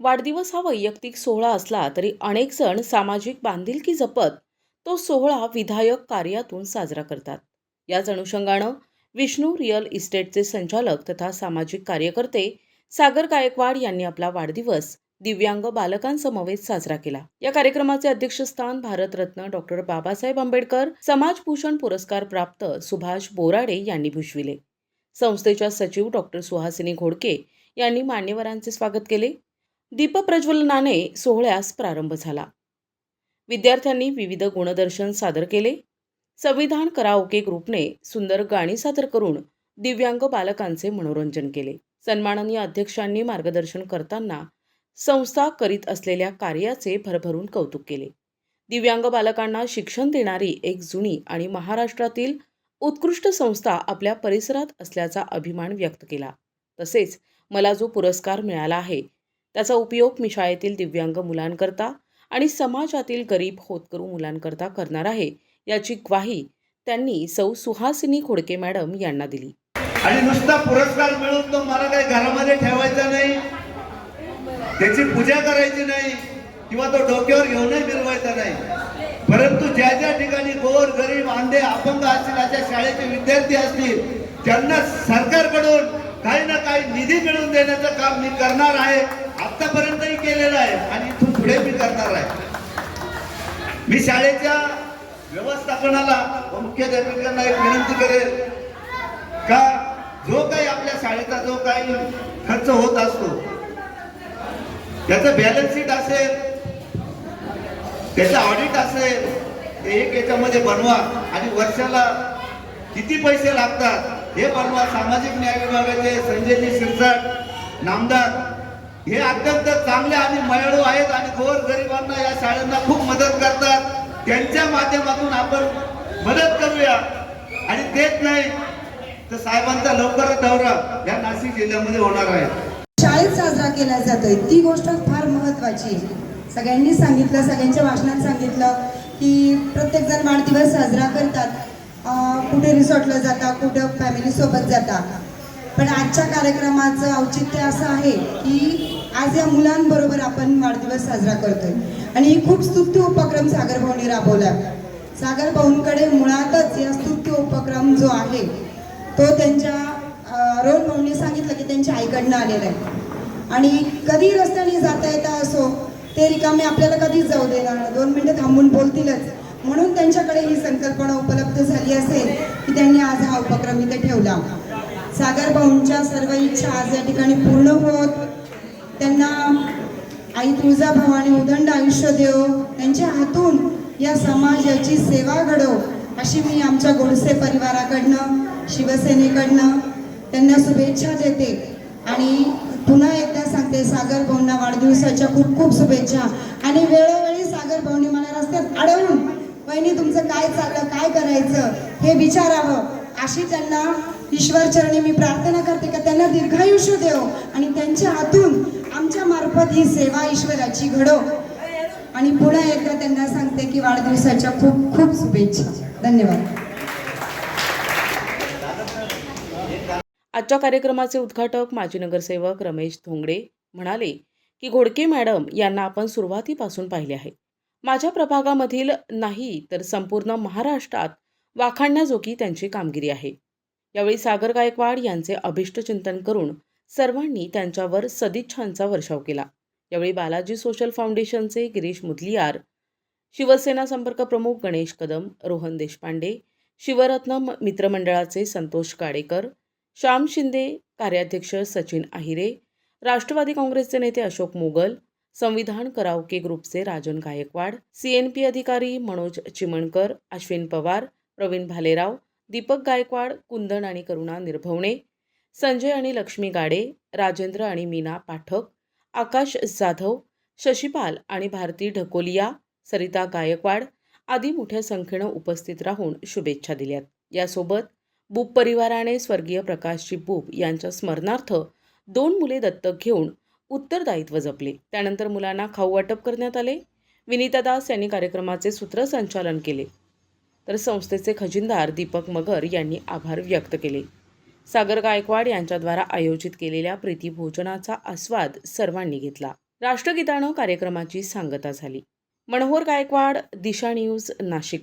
वाढदिवस हा वैयक्तिक सोहळा असला तरी अनेक जण सामाजिक बांधिलकी जपत तो सोहळा विधायक कार्यातून साजरा करतात. याच अनुषंगानं विष्णू रिअल इस्टेटचे संचालक तथा सामाजिक कार्यकर्ते सागर गायकवाड यांनी आपला वाढदिवस दिव्यांग बालकांसमवेत साजरा केला. या कार्यक्रमाचे अध्यक्षस्थान भारतरत्न डॉक्टर बाबासाहेब आंबेडकर समाजभूषण पुरस्कार प्राप्त सुभाष बोराडे यांनी भूषविले. संस्थेच्या सचिव डॉक्टर सुहासिनी घोडके यांनी मान्यवरांचे स्वागत केले. दीपप्रज्वलनाने सोहळ्यास प्रारंभ झाला. विद्यार्थ्यांनी विविध गुणदर्शन सादर केले. संविधान कराओके ग्रुपने सुंदर गाणी सादर करून दिव्यांग बालकांचे मनोरंजन केले. सन्माननीय अध्यक्षांनी मार्गदर्शन करताना संस्था करीत असलेल्या कार्याचे भरभरून कौतुक केले. दिव्यांग बालकांना शिक्षण देणारी एक जुनी आणि महाराष्ट्रातील उत्कृष्ट संस्था आपल्या परिसरात असल्याचा अभिमान व्यक्त केला. तसेच मला जो पुरस्कार मिळाला आहे त्याचा उपयोग मी शाळेतील दिव्यांग मुलांकरता आणि समाजातील गरीब होतकरू मुलांकरता करणार आहे याची ग्वाही त्यांनी सौ सुहासिनी खोडके मॅडम यांना दिली. आणि नुसता पुरस्कार मिळून तो मला काही घरामध्ये ठेवायचा नाही त्याची पूजा करायची नाही किंवा तो डोक्यावर घेऊनही मिरवायचा नाही. परंतु ज्या ज्या ठिकाणी गोर गरीब आंधे अपंग असतील अशा शाळेचे विद्यार्थी असतील त्यांना सरकारकडून काही ना काही निधी मिळवून देण्याचं काम मी करणार आहे. आतापर्यंतही केलेलं आहे आणि इथून पुढे मी करणार आहे. मी शाळेच्या व्यवस्थापनाला व मुख्याध्यापकांना एक विनंती करेल का जो काही आपल्या शाळेचा जो काही खर्च होत असतो त्याचं बॅलन्स शीट असेल त्याचं ऑडिट असेल ते एक याच्यामध्ये बनवा आणि वर्षाला किती पैसे लागतात हे बनवा. सामाजिक न्याय विभागाचे संजयजी शिरसाट नामदार हे अत्यंत चांगले आणि मयाळू आहेत आणि गोर गरिबांना या शाळांना खूप मदत करतात. त्यांच्या माध्यमातून आपण मदत करूया. आणि देत नाही तर साहेबांचा लवकरच दौरा या नाशिक जिल्ह्यामध्ये होणार आहे. शाळेत साजरा केला जातोय. ती गोष्ट फार महत्वाची सगळ्यांनी सांगितलं सगळ्यांच्या भाषणात सांगितलं की प्रत्येकजण वाढदिवस साजरा करतात. कुठे रिसॉर्टला जातात कुठं फॅमिलीसोबत जातात पण आजच्या कार्यक्रमाचं औचित्य असं आहे की आज या मुलांबरोबर आपण वाढदिवस साजरा करतोय. आणि ही खूप स्तुत्य उपक्रम सागर भाऊनी राबवला सागर भाऊंकडे मुळातच या स्तुत्य उपक्रम जो आहे तो त्यांच्या अं, रोहन भाऊंनी सांगितलं की त्यांच्या आईकडनं आलेला आहे. आणि कधी रस्त्याने जाता येता असो ते रिकामे आपल्याला कधीच जाऊ देणार दोन मिनिटं थांबून बोलतीलच. म्हणून त्यांच्याकडे ही संकल्पना उपलब्ध झाली असेल की त्यांनी आज हा उपक्रम इथे ठेवला. सागर भाऊंच्या सर्व इच्छा आज या ठिकाणी पूर्ण होत त्यांना आई तुळजाभवानी उदंड आयुष्य देव त्यांच्या हातून या समाजाची सेवा घडव अशी मी आमच्या गोडसे परिवाराकडनं शिवसेनेकडनं त्यांना शुभेच्छा देते. आणि पुन्हा एकदा सांगते सागर भाऊंना वाढदिवसाच्या खूप खूप शुभेच्छा. आणि वेळोवेळी सागर भाऊंनी मला रस्त्यात अडवून वहिनी तुमचं काय चाललं? काय करायचं? हे विचारावं. अशी त्यांना ईश्वर चरणी मी प्रार्थना करते का त्यांना दीर्घायुष्य देव आणि त्यांच्या हातून आमच्या मार्फत ही सेवा ईश्वराची घडो. आणि पुन्हा एकदा त्यांना सांगते की वाढदिवसाच्या खूप खूप शुभेच्छा. धन्यवाद. आजच्या कार्यक्रमाचे उद्घाटक माजी नगरसेवक रमेश धोंगडे म्हणाले की घोडके मॅडम यांना आपण सुरुवातीपासून पाहिले आहे. माझ्या प्रभागामधील नाही तर संपूर्ण महाराष्ट्रात वाखाणण्याजोगी त्यांची कामगिरी आहे. यावेळी सागर गायकवाड यांचे अभिष्ट चिंतन करून सर्वांनी त्यांच्यावर सदिच्छांचा वर्षाव केला. यावेळी बालाजी सोशल फाउंडेशनचे गिरीश मुदलियार शिवसेना संपर्क प्रमुख गणेश कदम रोहन देशपांडे शिवरत्न म- मित्रमंडळाचे संतोष काडेकर श्याम शिंदे कार्याध्यक्ष सचिन आहिरे राष्ट्रवादी काँग्रेसचे नेते अशोक मोगल संविधान कराओके ग्रुपचे राजन गायकवाड सीएनपी अधिकारी मनोज चिमणकर अश्विन पवार प्रवीण भालेराव दीपक गायकवाड कुंदन आणि करुणा निर्भवणे संजय आणि लक्ष्मी गाडे राजेंद्र आणि मीना पाठक आकाश जाधव शशिपाल आणि भारती ढकोलिया सरिता गायकवाड आदी मोठ्या संख्येनं उपस्थित राहून शुभेच्छा दिल्यात. यासोबत बुप परिवाराने स्वर्गीय प्रकाशजी बुप यांच्या स्मरणार्थ दोन मुले दत्तक घेऊन उत्तरदायित्व जपले. त्यानंतर मुलांना खाऊ वाटप करण्यात आले. विनीता दास यांनी कार्यक्रमाचे सूत्रसंचालन केले. तर संस्थेचे खजिनदार दीपक मगर यांनी आभार व्यक्त केले. सागर गायकवाड यांच्याद्वारा आयोजित केलेल्या प्रीतीभोजनाचा आस्वाद सर्वांनी घेतला. राष्ट्रगीतानं कार्यक्रमाची सांगता झाली. मनोहर गायकवाड दिशा न्यूज नाशिक.